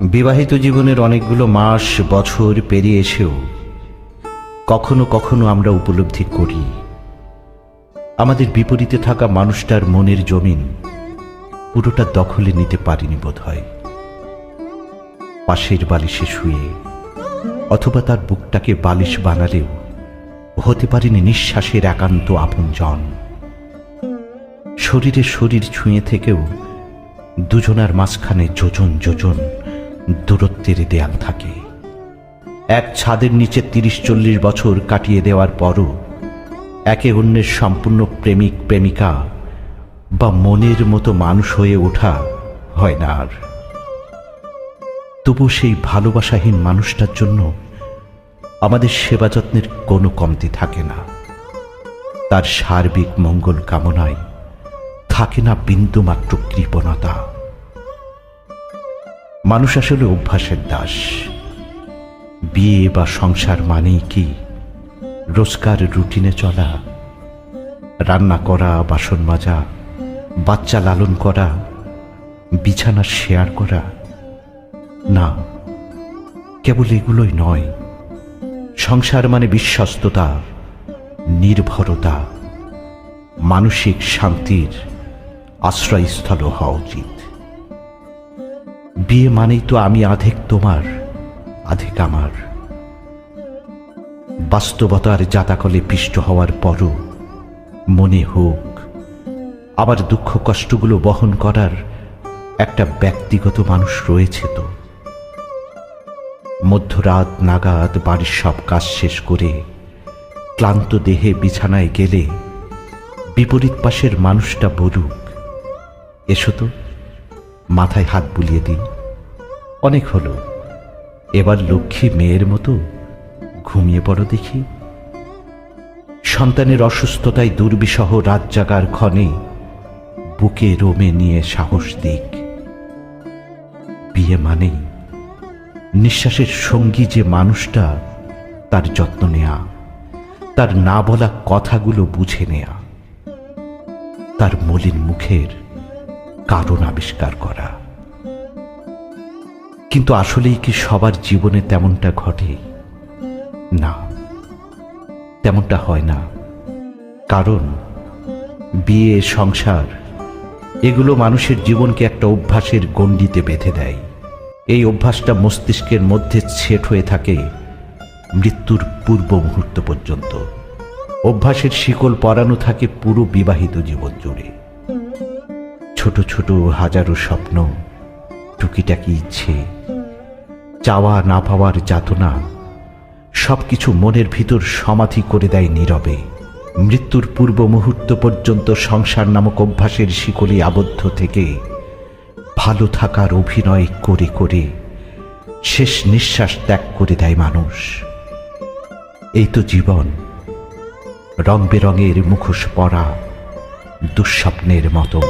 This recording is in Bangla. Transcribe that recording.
বিবাহিত জীবনের অনেকগুলো মাস, বছর পেরিয়ে এসেও কখনো কখনো আমরা উপলব্ধি করি। আমাদের বিপরীতে থাকা মানুষটার মনের জমিন পুরোটা দখলে নিতে পারিনি বোধ হয় পাশের বালিশে শুয়ে অথবা তার বুকটাকে বালিশ বানালেও হতে পারেনি নিঃশ্বাসের একান্ত আপনজন। শরীরে শরীর ছুঁয়ে থেকেও দুজনার মাঝখানে যোজন যোজন দূরত্বের দেয়াল থাকে। এক ছাদের নিচে তিরিশ চল্লিশ বছর কাটিয়ে দেওয়ার পরও একে অন্যের সম্পূর্ণ প্রেমিক, প্রেমিকা বা মনের মতো মানুষ হয়ে ওঠা হয় না আর। তবু সেই ভালোবাসাহীন মানুষটার জন্য আমাদের সেবা যত্নের কোনো কমতি থাকে না। তার সার্বিক মঙ্গল কামনায় থাকে না বিন্দুমাত্র কৃপণতা। মানুষ আসলে অভ্যাসের দাস। বিয়ে বা সংসার মানেই কি? রোজকার রুটিনে চলা, রান্না করা, বাসন মাজা, বাচ্চা লালন করা, বিছানা শেয়ার করা। না, কেবল এগুলোই নয়। সংসার মানে বিশ্বস্ততা, নির্ভরতা। মানসিক শান্তির আশ্রয়স্থল হওয়া উচিত। বিয়ে মানেই তো আমি আধেক তোমার, আধেক আমার। বাস্তবতার জাতাকলে পিষ্ট হওয়ার পরও মনে হোক, আবার দুঃখ কষ্টগুলো বহন করার একটা ব্যক্তিগত মানুষ রয়েছে তো। মধ্যরাত নাগাদ বাড়ির সব কাজ শেষ করে ক্লান্ত দেহে বিছানায় গেলে বিপরীত পাশের মানুষটা বলুক, এসো তো। মাথায় হাত বুলিয়ে দিন। অনেক হলো। এবার লক্ষ্মী মেয়ের মতো ঘুমিয়ে পড়ো দেখি। সন্তানের অসুস্থতায় দুর্বিসহ রাত জাগার ক্ষণে বুকে রোমে নিয়ে সাহস দিক। বিয়ে মানেই নিঃশ্বাসের সঙ্গী যে মানুষটা, তার যত্ন নেয়া। তার না বলা কথাগুলো বুঝে নেয়া। তার মলিন মুখের কারণ আবিষ্কার করা। কিন্তু আসলেই কি সবার জীবনে তেমনটা ঘটে? না, তেমনটা হয় না। কারণ বিয়ে, সংসার, এগুলো মানুষের জীবনকে একটা অভ্যাসের গণ্ডিতে বেঁধে দেয়। এই অভ্যাসটা মস্তিষ্কের মধ্যে ছেট হয়ে থাকে মৃত্যুর পূর্ব মুহূর্ত পর্যন্ত। অভ্যাসের শিকল পরানো থাকে পুরো বিবাহিত জীবন জুড়ে। ছোট ছোট হাজারো স্বপ্ন, টুকিটাকি ইচ্ছে, চাওয়া না পাওয়ার যাতনা, সবকিছু মনের ভিতর সমাধি করে দেয় নীরবে। মৃত্যুর পূর্ব মুহূর্ত পর্যন্ত সংসার নামক অভ্যাসের শিকলি আবদ্ধ থেকে ভালো থাকার অভিনয় করে করে শেষ নিঃশ্বাস ত্যাগ করে দেয় মানুষ। এই তো জীবন, রং বেরঙের মুখোশ পরা দুঃস্বপ্নের মতো।